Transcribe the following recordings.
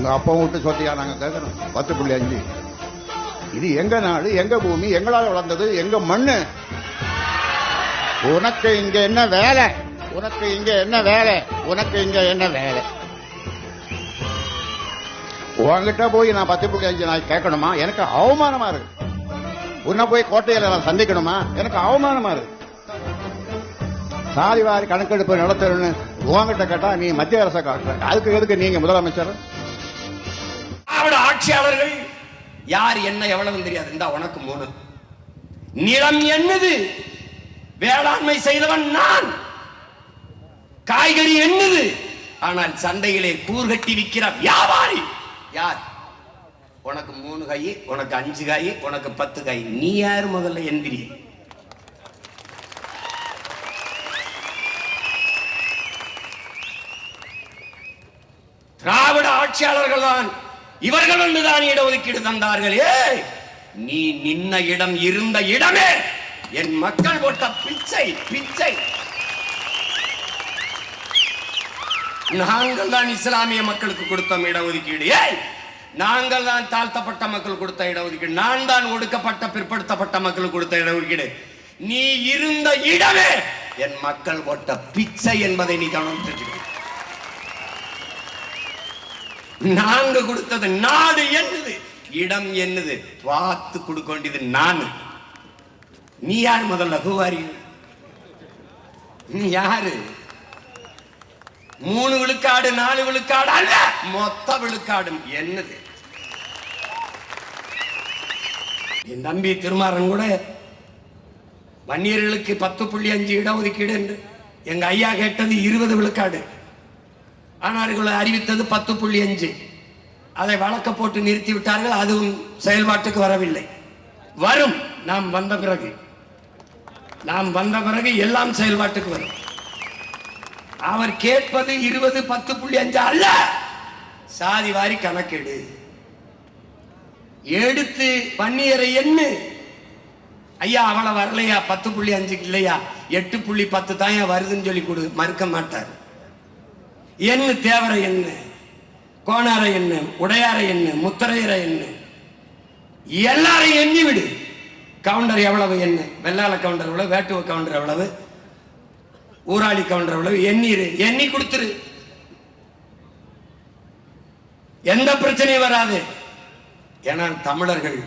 உங்க அப்பாவும் விட்டு சொத்தியா நாங்க கேட்கணும். பத்து புள்ளி அஞ்சு. இது எங்க நாடு எங்க பூமி எங்களால் வளர்ந்தது எங்க மண்ணு? உனக்கு இங்க என்ன வேலை? உனக்கு இங்க என்ன வேலை? உனக்கு இங்க என்ன வேலை? உன்கிட்ட போய் நான் பத்து புள்ளி அஞ்சு நான் கேட்கணுமா? எனக்கு அவமானமா இருக்கு. உன்னை போய் கோட்டையில நான் சந்திக்கணுமா? எனக்கு அவமானமா இருக்கு. சாதி வாரி கணக்கெடுப்பு நடத்தணும்னு உங்ககிட்ட கேட்டா நீ மத்திய அரசை காட்டுற. அதுக்கு எதுக்கு நீங்க முதலமைச்சர்? ஆட்சியாளர்கள் யார் என்ன எவ்வளவு தெரியாது. இந்த உனக்கு மூணு. நிலம் என்னது? வேளாண்மை செய்தவன் நான். காய்கறி என்னது? ஆனால் சந்தையிலே கூர்கட்டி விற்கிற வியாபாரி யார்? உனக்கு மூணு கை உனக்கு அஞ்சு காய் உனக்கு பத்து காய் நீ யார் முதல்ல எந்திரி திராவிட ஆட்சியாளர்கள் தான். இவர்கள் ஒன்றுதான் இடஒதுக்கீடு தந்தார்கள். ஏய் நீ நின்ன இடம் இருந்த இடமே என் மக்கள் போட்ட பிச்சை பிச்சை. நாங்கள் தான் இஸ்லாமிய மக்களுக்கு கொடுத்தோம் இடஒதுக்கீடு. ஏய் நாங்கள் தான் தாழ்த்தப்பட்ட மக்கள் கொடுத்த இடஒதுக்கீடு. நான் தான் ஒடுக்கப்பட்ட பிற்படுத்தப்பட்ட மக்களுக்கு கொடுத்த இடஒதுக்கீடு. நீ இருந்த இடமே என் மக்கள் போட்ட பிச்சை என்பதை நீ கவனம் தெரிஞ்சுக்க நாங்க கொடுத்தது நாடு என்னது? இடம் என்னது? பார்த்து கொடுக்க வேண்டியது நான். நீ யார் முதல்ல ஹூவாரி நீ யாரு? மூணு விழுக்காடு நாலு விழுக்காடு அல்ல மொத்த விழுக்காடும் என்னது? என் தம்பி திருமாறன் கூட வன்னியர்களுக்கு பத்து புள்ளி அஞ்சு இடஒதுக்கீடு என்று எங்க ஐயா கேட்டது இருபது விழுக்காடு. ஆனார்கள் அறிவித்தது பத்து புள்ளி அஞ்சு. அதை வழக்க போட்டு நிறுத்தி விட்டார்கள் அதுவும் செயல்பாட்டுக்கு வரவில்லை. வரும். நாம் வந்த பிறகு. நாம் வந்த பிறகு எல்லாம் செயல்பாட்டுக்கு வரும். அவர் கேட்பது இருபது பத்து புள்ளி அஞ்சு அல்ல. சாதி வாரி கணக்கெடு. எடுத்து பன்னியரை என்ன ஐயா அவளை வரலையா? பத்து புள்ளி அஞ்சுக்கு இல்லையா? எட்டு புள்ளி பத்து தான் வருதுன்னு சொல்லி கொடு மறுக்க மாட்டார். என்ன தேவரை என்ன கோணார என்ன உடையார என்ன முத்தரையர என்ன எல்லாரையும் எண்ணி விடு. கவுண்டர் எவ்வளவு என்ன வெள்ளாள கவுண்டர் எவ்வளவு? வேட்டுவ கவுண்டர் எவ்வளவு? ஊராளி கவுண்டர் எவ்வளவு? எண்ணிரு. எண்ணி கொடுத்துரு. எந்த பிரச்சனையும் வராது. ஏன்னா தமிழர்கள்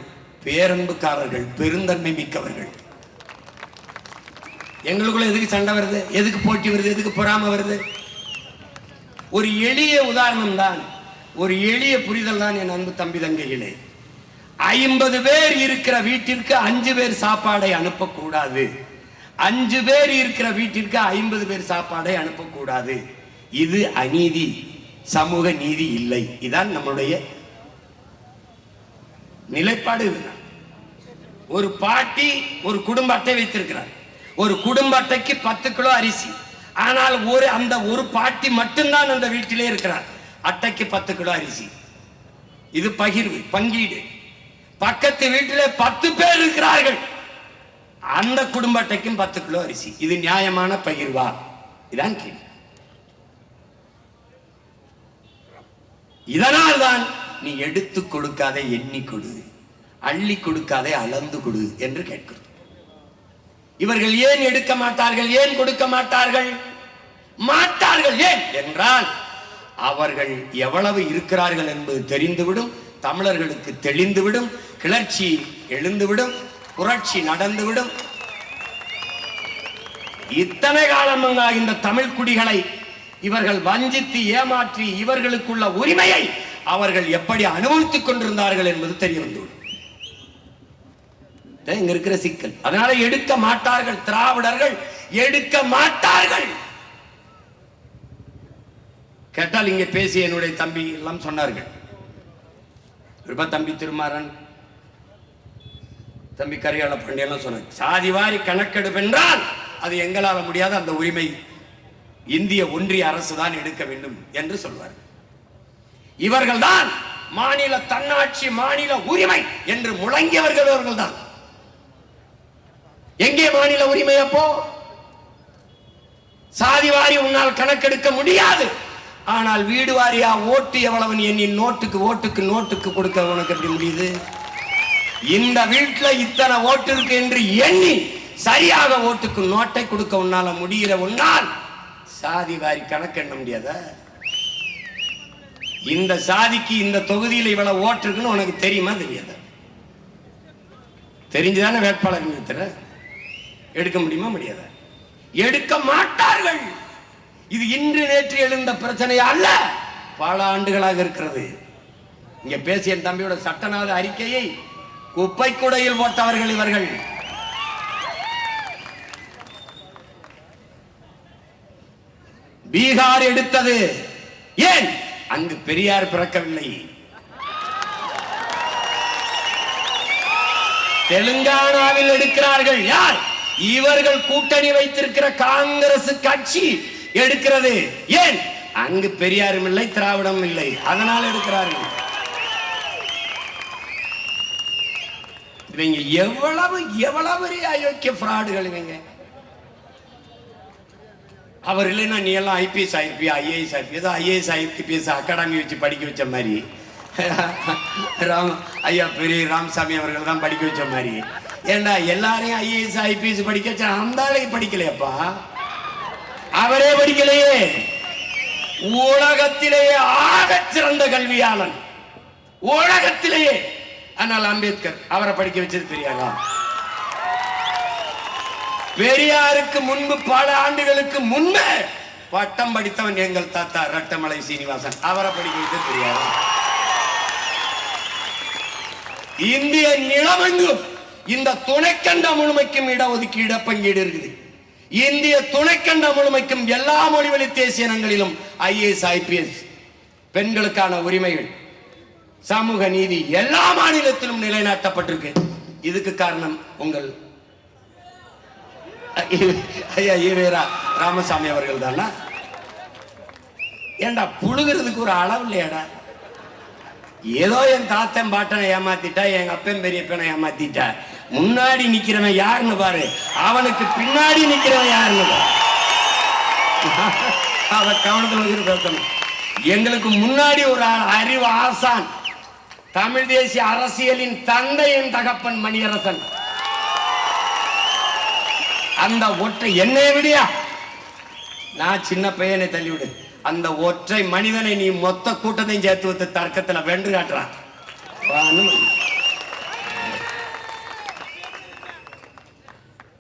பேரன்புக்காரர்கள் பெருந்தன்மை மிக்கவர்கள். எங்களுக்குள்ள எதுக்கு சண்டை வருது? எதுக்கு போட்டி வருது? எதுக்கு பொறாம வருது? ஒரு எளிய உதாரணம் தான் ஒரு எளிய புரிதல் தான் என் அன்பு தம்பி தங்கைகளே. ஐம்பது பேர் இருக்கிற வீட்டிற்கு அஞ்சு பேர் சாப்பாடை அனுப்பக்கூடாது. அஞ்சு பேர் இருக்கிற வீட்டிற்கு ஐம்பது பேர் சாப்பாடை அனுப்பக்கூடாது. இது அநீதி சமூக நீதி இல்லை. இதான் நம்முடைய நிலைப்பாடு இதுதான் ஒரு பாட்டி ஒரு குடும்ப அட்டை வைத்திருக்கிறார். ஒரு குடும்ப அட்டைக்கு பத்து கிலோ அரிசி. ஆனால் ஒரு அந்த ஒரு பாட்டி மட்டும்தான் அந்த வீட்டிலே இருக்கிறார். அட்டைக்கு பத்து கிலோ அரிசி. இது பகிர்வு பங்கீடு. பக்கத்து வீட்டிலே பத்து பேர் இருக்கிறார்கள். அந்த குடும்ப அட்டைக்கும் பத்து கிலோ அரிசி. இது நியாயமான பகிர்வா? இதான் கேள்வி. இதனால் தான் நீ எடுத்து கொடுக்காதே எண்ணி கொடு. அள்ளி கொடுக்காதே அளந்து கொடு என்று கேட்கிறோம். இவர்கள் ஏன் எடுக்க மாட்டார்கள் ஏன் கொடுக்க மாட்டார்கள்? மாட்டார்கள் ஏன்? என்றால் அவர்கள் எவ்வளவு இருக்கிறார்கள் என்பது தெரிந்துவிடும் தமிழர்களுக்கு தெளிந்துவிடும் கிளர்ச்சி எழுந்துவிடும் புரட்சி நடந்துவிடும். இத்தனை காலமாக இந்த தமிழ் குடிகளை இவர்கள் வஞ்சித்து ஏமாற்றி இவர்களுக்குள்ள உரிமையை அவர்கள் எப்படி அனுபவித்துக் கொண்டிருந்தார்கள் என்பது தெரிய வந்துவிடும். இங்க இருக்கிற சிக்கல். அதனால எடுக்க மாட்டார்கள் திராவிடர்கள் எடுக்க மாட்டார்கள். கேட்டால் இங்கே பேசிய என்னுடைய தம்பி எல்லாம் சொன்னார்கள். இப்ப தம்பி திருமாறன் தம்பி கரிகால பாண்டியெல்லாம் சொன்னாங்க சாதி வாரி கணக்கெடுப்பு என்றால் அது எங்களால் முடியாத அந்த உரிமை இந்திய ஒன்றிய அரசு தான் எடுக்க வேண்டும் என்று சொல்வார். இவர்கள் தான் மாநில தன்னாட்சி மாநில உரிமை என்று முழங்கியவர்கள் இவர்கள் தான் எங்கே மாநில உரிமை அப்போ? சாதி வாரி உன்னால் கணக்கெடுக்க முடியாது. ஆனால் வீடு வாரியா ஓட்டு எவ்வளவு எண்ணி நோட்டுக்கு ஓட்டுக்கு நோட்டுக்கு கொடுக்க உனக்கு எப்படி முடியுது? இந்த வீட்டில் இத்தனை ஓட்டு இருக்கு என்று எண்ணி சரியாக ஓட்டுக்கு நோட்டை கொடுக்க உன்னால முடிகிற உன்னால் சாதி வாரி கணக்கு எண்ண இந்த சாதிக்கு இந்த தொகுதியில் இவ்வளவு ஓட்டு இருக்குன்னு உனக்கு தெரியுமா தெரியாத? தெரிஞ்சுதானே வேட்பாளர் நிறுத்துற? எடுக்க முடியுமா முடியாத? எடுக்க மாட்டார்கள். இது இன்று நேற்று எழுந்த பிரச்சனை அல்ல பல ஆண்டுகளாக இருக்கிறது. இங்க பேசிய என் தம்பியோட சட்டநாத அறிக்கையை குப்பை குடையில் போட்டவர்கள் இவர்கள். பீகார் எடுத்தது. ஏன்? அங்கு பெரியார் பிறக்கவில்லை. தெலுங்கானாவில் எடுக்கிறார்கள். யார்? இவர்கள் கூட்டணி வைத்திருக்கிற காங்கிரஸ் கட்சி எடுக்கிறது. ஏன்? அங்கு பெரியாரும் இல்லை திராவிடம் இல்லை. அதனால் எடுக்கிறார்கள். இவங்க எவ்வளவு எவ்வளவு பெரிய அயோக்கிய ஃப்ராடுகள் இவங்க. அவர் இல்லைன்னா நீ எல்லாம் ஐபிஎஸ் ஆயிருப்பியா ஐஏஎஸ் ஆயிருப்பி ஏதோ ஐஏஎஸ் ஐபிஎஸ் அகாடமி வச்சு படிக்க வச்ச மாதிரி. ராம் ஐயா பெரிய ராமசாமி அவர்கள் தான் படிக்க வச்ச மாதிரி. ஏண்டா எல்லாரையும் ஐஏஎஸ் ஐபிஎஸ் படிக்க வச்சா அந்த ஆளுக்கு படிக்கலையப்பா? அவரே படிக்கலையே. உலகத்திலேயே ஆக சிறந்த கல்வியாளன். உலகத்திலேயே. ஆனால் அம்பேத்கர் அவரை படிக்க வச்சது பெரியாரா? பெரியாருக்கு முன்பு பல ஆண்டுகளுக்கு முன்பு பட்டம் படித்தவன் எங்கள் தாத்தா ரட்டமலை சீனிவாசன். அவரை படிக்க வைத்தது பெரியாரா? இந்திய நிலமெங்கும் இந்த துணைக்கண்ட முழுமைக்கும் இடஒதுக்கீடு பங்கீடு இருக்குது. இந்திய துணைக்கண்ட முழுமைக்கும் எல்லா மொழிவழி தேசிய இனங்களிலும் ஐஏஎஸ் ஐபிஎஸ் பெண்களுக்கான உரிமைகள் சமூக நீதி எல்லா மாநிலத்திலும் நிலைநாட்டப்பட்டிருக்கு. இதுக்கு காரணம் உங்கள் ஐயா ஈவேரா ராமசாமி அவர்கள் தானா? ஏண்டா புழுகிறதுக்கு ஒரு அளவு இல்லையாடா? ஏதோ என் தாத்தன் பாட்டனை ஏமாத்திட்டா எங்க அப்பன் பெரியப்பனை ஏமாத்திட்டா முன்னாடி நிக்கிறவன் யாருன்னு பாரு. அவனுக்கு பின்னாடி நிக்கிறவன் யாருன்னு பாரு. அத கவனத்தில் வச்சுட்டு பேசணும். எங்களுக்கு முன்னாடி ஒரு ஆள் அறிவு ஆசான் தமிழ் தேசிய அரசியலின் தந்தை என் தகப்பன் மணியரசன். அந்த ஒற்றை என்னைய விடியா? நான் சின்ன பையனை தள்ளிவிடு. அந்த ஒற்றை மனிதனை நீ மொத்த கூட்டத்தையும் சேர்த்து வைத்து தர்க்கத்துல வென்று காட்டுறான் வான்னு மணி.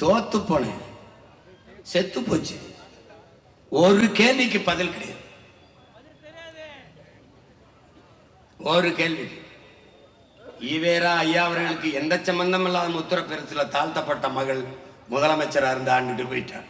தோத்து போனேன். செத்து போச்சு. ஒரு கேள்விக்கு பதில் கிடையாது. ஒரு கேள்வி. ஈவேரா ஐயா அவர்களுக்கு எந்த சம்பந்தம் இல்லாத முத்திர தாழ்த்தப்பட்ட மகள் முதலமைச்சராக இருந்து ஆண்டுட்டு போயிட்டார்.